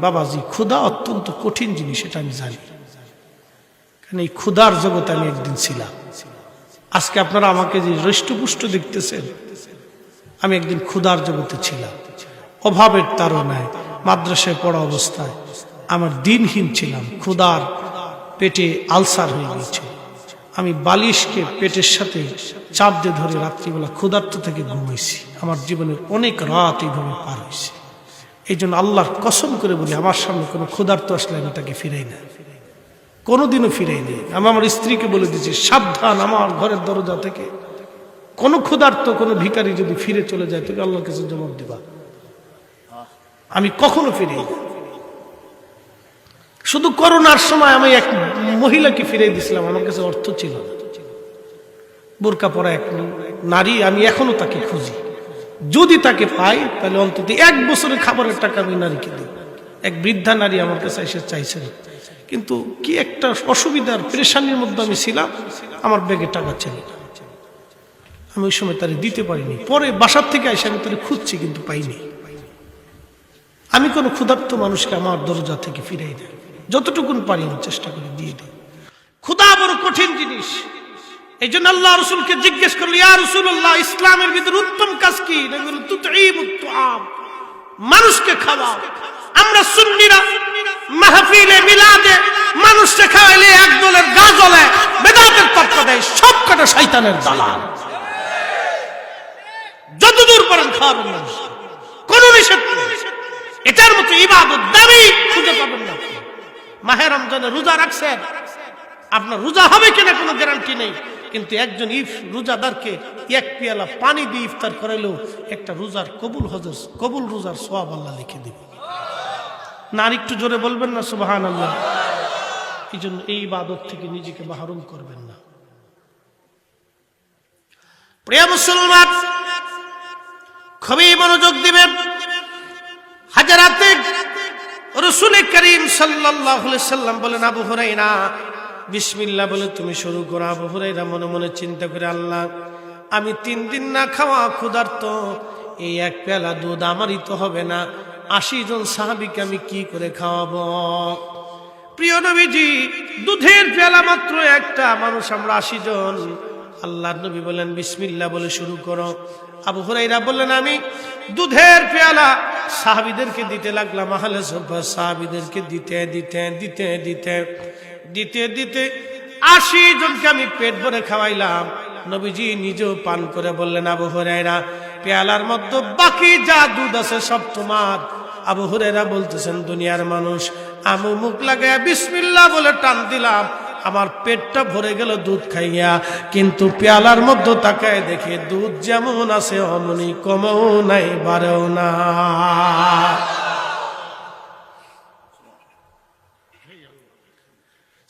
বাবাজি ক্ষুধা অত্যন্ত কঠিন জিনিস, এটা আমি জানি। কারণ এই ক্ষুধার জগতে আমি একদিন ছিলাম। আজকে আপনারা আমাকে যে হৃষ্টপুষ্ট দেখতেছেন, আমি একদিন ক্ষুধার জগতে ছিলাম। অভাবের তারণায় মাদ্রাসায় পড়া অবস্থায় আমার দিনহীন ছিলাম। ক্ষুধার পেটে আলসার হয়ে গিয়েছিল আমি বালিশকে পেটের সাথে চাপ দিয়ে ধরে রাত্রিবেলা ক্ষুধার্ত থেকে ঘুমাইছি। আমার জীবনের অনেক রাত এইভাবে পার হয়েছে। এই জন্য আল্লাহর কসম করে বলি, আমার সামনে কোনো ক্ষুধার্ত আসলে আমি তাকে ফিরাই না। কোনোদিনও ফিরাই নেই। আমি আমার স্ত্রীকে বলে দিয়েছি, সাবধান আমার ঘরের দরজা থেকে। কোনো ক্ষুধার্ত, কোনো ভিখারি যদি ফিরে চলে যায়, তুমি আল্লাহর কাছে জবাব দিবা। আমি কখনো ফিরাই না শুধু করোনার সময় আমি এক মহিলাকে ফিরে দিয়েছিলাম, আমার কাছে অর্থ ছিল না। বোরকা পরা এক নারী, আমি এখনও তাকে খুঁজি। যদি তাকে পাই, তাহলে অন্তত এক বছরের খাবারের টাকা আমি নারীকে দিই এক বৃদ্ধা নারী আমার কাছে এসে চাইছেন। কিন্তু কি একটা অসুবিধার পরেশানির মধ্যে আমি ছিলাম, আমার ব্যাগে টাকা ছিল আমি ওই সময় তারে দিতে পারিনি। পরে বাসার থেকে এসে আমি তারে খুঁজছি, কিন্তু পাইনি। আমি কোনো ক্ষুধার্ত মানুষকে আমার দরজা থেকে ফিরাই দেয় যতটুকুন পারি আমি চেষ্টা করে দিয়ে দিই। ক্ষুধা বড় কঠিন জিনিস। এই জন্য আল্লাহ রসুলকে জিজ্ঞেস করল, ইয়া রসুল্লাহ ইসলামের ভিতরে উত্তম কাজ কি? মানুষকে খাওয়াও। আমরা সুন্নিরা, মাহফিলে, মিলাদে মানুষকে খাওয়াইলে এক দলের গা জ্বলে বেদাতের তত্ত্ব দেয় সব কটা শয়তানের দালাল। যতদূর পারেন খাওয়াবেন মানুষ কোন নিষেধ এটার মতো ইবাদত দাবি খুঁজে পাবেন না মাহে রমজানে রোজা রাখছেন। আপনার রোজা হবে কিনা কোনো গ্যারান্টি নেই। কিন্তু একজন ইফ রোজাদারকে এক পেয়ালা পানি দিয়ে ইফতার করাইলেও একটা রোজার কবুল হজর, কবুল রোজার সোয়াব আল্লাহ লিখে দিবে। না একটু জোরে বলবেন না সুবাহান আল্লাহ এই জন্য এই ইবাদত থেকে নিজেকে বাহরুম করবেন না। প্রিয় মুসলমান, খুবই মনোযোগ দিবেন। হাজারাতে রসুল করিম সাল্লাহ সাল্লাম বলেন, আবু হুরাইনা বিসমিল্লা বলে তুমি শুরু করো। আবু হুরাইরা মনে মনে চিন্তা করে, আল্লাহ, আমি তিন দিন না খাওয়া ক্ষুধার্ত, এই এক পেলা দুধ আমারই তো হবে না। আশি জন সাহাবিকে আমি কি করে খাওয়াবো? প্রিয় নবীজি, দুধের পেলা মাত্র একটা, মানুষ আমরা আশি জন। আল্লাহ নবী বলেন বিসমিল্লা বলে শুরু করো। আবু হুরাইরা বললেন, আমি দুধের পেয়ালা সাহাবিদেরকে দিতে লাগলাম, আহলে সব্বা সাহাবিদেরকে দিতে দিতে দিতে দিতে। দিতে দিতে আশি জনকে আমি পেট ভরে খাওয়াইলাম। নবীজি নিজেও পান করে বললেন, আবু হুরাইরা পেয়ালার মধ্যে বাকি যা দুধ আছে সব তোমার। আবু হুরেরা বলতেছেন, দুনিয়ার মানুষ, আমি মুখ লাগাইয়া বিসমিল্লা বলে টান দিলাম। আমার পেটটা ভরে গেল দুধ খাইয়া। কিন্তু পেয়ালার মধ্যে তাকায় দেখে দুধ যেমন আছে, অমনি কমেও নাই বারেও না।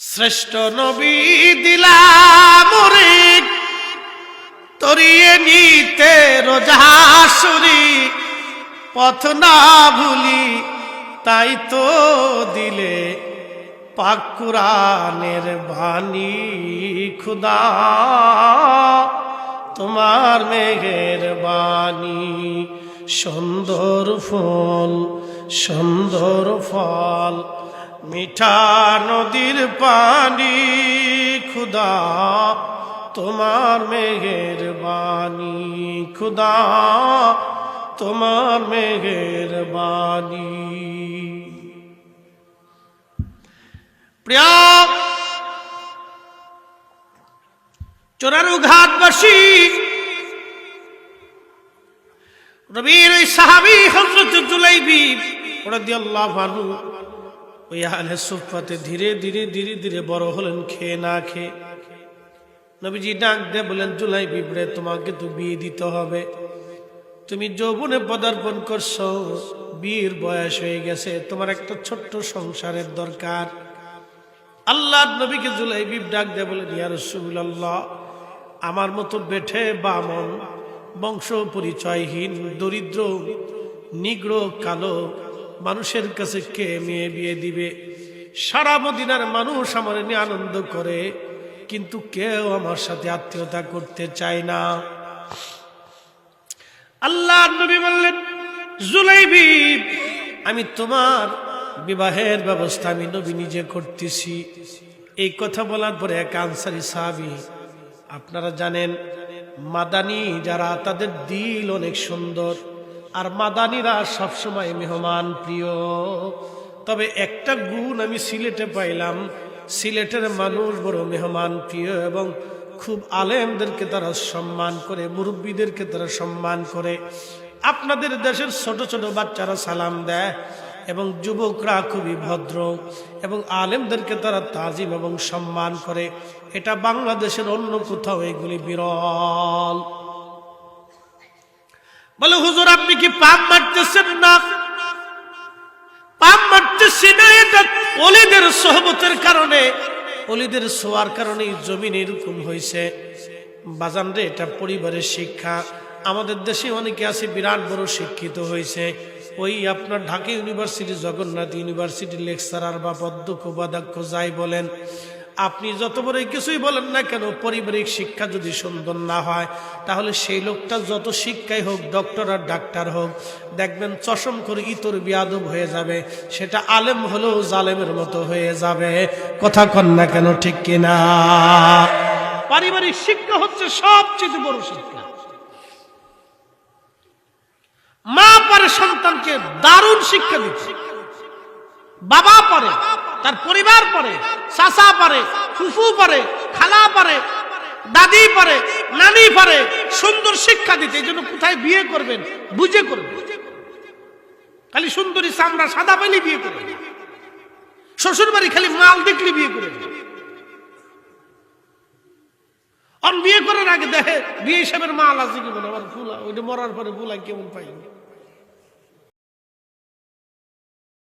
শ্রেষ্ঠ নবী দিলাম তরিয়ে নিতে রোজাসুরি পথ না ভুলি তাই তো দিলে পাক কুরানের বাণী। খুদা, তোমার মেঘের বাণী। সুন্দর ফল সুন্দর ফল মিঠা নদীর পানি, খুদা, তোমার মেঘের বাণী, খুদা, তোমার মেঘের বাণী। প্রিয়, চোরারু ঘাটবাসী রবির সাহাবি হজরত জুলাইবি রাদিয়াল্লাহু আনহু ওই আহলে সুফাতে ধীরে ধীরে ধীরে ধীরে বড় হলেন, খেয়ে না খেয়ে। নবীজি ডাক দে বলেন জুলাই বিবরে তোমাকে তো বিয়ে দিতে হবে। তুমি যৌবনে পদার্পণ করছ, বিয়ের বয়স হয়ে গেছে, তোমার একটা ছোট্ট সংসারের দরকার। আল্লাহ নবীকে জুলাই বিব ডাক দে বলেন ইয়া রসুল্লাহ আমার মতো বেঠে, বামন বংশ পরিচয়হীন দরিদ্র নিগ্র কালো মানুষের কাছে কে মেয়ে বিয়ে দিবে? সারা মদিনার মানুষ আমার নিয়ে আনন্দ করে, কিন্তু কেউ আমার সাথে আত্মীয়তা করতে চায় না। আল্লাহ নবী বললেন, জুলাইবি, আমি তোমার বিবাহের ব্যবস্থা আমি নবী নিজে করতেছি। এই কথা বলার পরে এক আনসারি সাহাবি, আপনারা জানেন, মাদানি যারা তাদের দিল অনেক সুন্দর। আর মাদানিরা সবসময় মেহমান প্রিয়। তবে একটা গুণ আমি সিলেটে পাইলাম, সিলেটের মানুষ বড় মেহমান প্রিয় এবং খুব আলেমদেরকে তারা সম্মান করে, মুরব্বীদেরকে তারা সম্মান করে। আপনাদের দেশের ছোট ছোট বাচ্চারা সালাম দেয় এবং যুবকরা খুবই ভদ্র এবং আলেমদেরকে তারা তাজিম এবং সম্মান করে। এটা বাংলাদেশের অন্য কোথাও এগুলি বিরল। বলে, হুজুর, আপনি কি পাপ মারতেছেন না? পাপ মারতেছি না, এটা অলিদের সহবতের কারণে। অলিদের সোয়ার কারণে জমিন এরকম হয়েছে। বাজান রে, এটা পরিবারের শিক্ষা। আমাদের দেশে অনেকে আছে, বিরাট বড় শিক্ষিত হয়েছে। ওই আপনার Dhaka university Jagannath university lecturer বা পদ্মক্ষ বাদাক্ষ যাই বলেন আপনি যত বড় কিছুই বলেন না কেন, পারিবারিক শিক্ষা যদি সুন্দর না হয়, তাহলে সেই লোকটা যত শিক্ষাই হোক, ডক্টর আর ডাক্তার হোক, দেখবেন চশম করে ইতর বিয়াদব হয়ে যাবে, সেটা আলেম হলেও জালেমের মতো হয়ে যাবে। কথা কন না কেন, ঠিক কিনা? পারিবারিক শিক্ষা হচ্ছে সবচেয়ে বড় শিক্ষা। মা পারে সন্তানকে দারুণ শিক্ষা দিচ্ছে বাবা পারে তার পরিবার পারে চাচা পারে ফুফু পারে খালা পারে দাদি পারে নানি পারে সুন্দর শিক্ষা দিতে জন্য কোথায় বিয়ে করবেন? বুঝে করবেন। খালি সুন্দরী চামড়া সাদা পেলে বিয়ে করবেন শ্বশুর বাড়ি খালি মাল দেখলে বিয়ে আর বিয়ে করার আগে দেখে, বিয়ে হিসাবের মাল আছে কি বলে? আবার ফুলা, ওইটা মরার পরে ফুলা কেমন পাইবে